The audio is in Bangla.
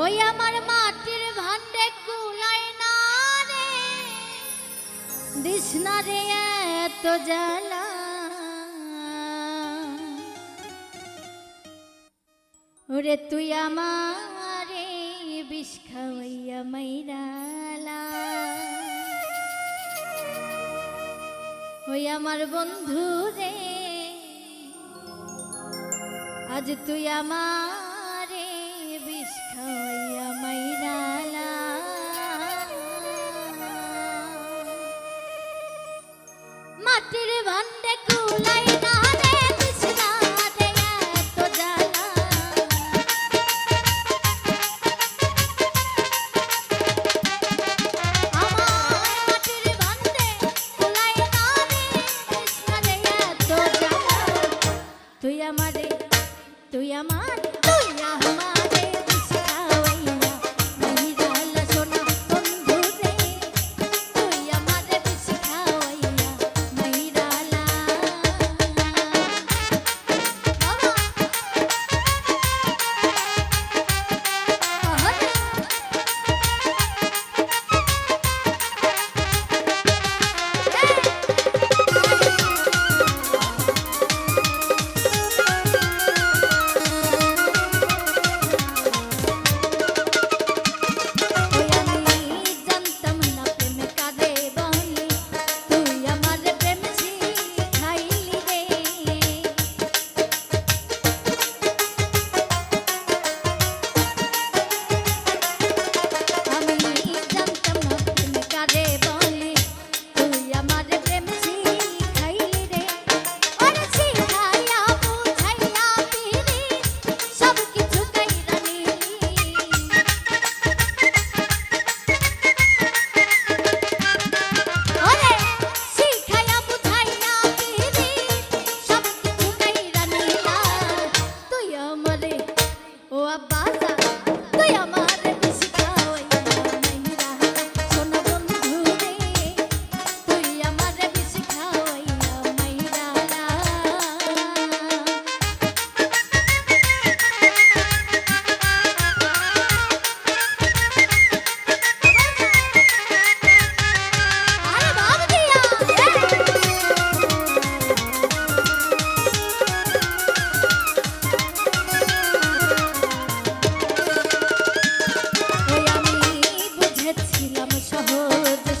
ওই আমার মাটির ভান্ডে কুলাই না রে। দিস না রে এত জ্বালা। ওরে তুই আমারে বিষ খাওয়াইয়া মাইরালা। ওই আমার বন্ধু রে, আজ তুই আমারে মাটির ভান্ডে কুলাই না রে কৃষ্ণা তুই আমার তুই আমার তুই আমার। পেতাম সহজ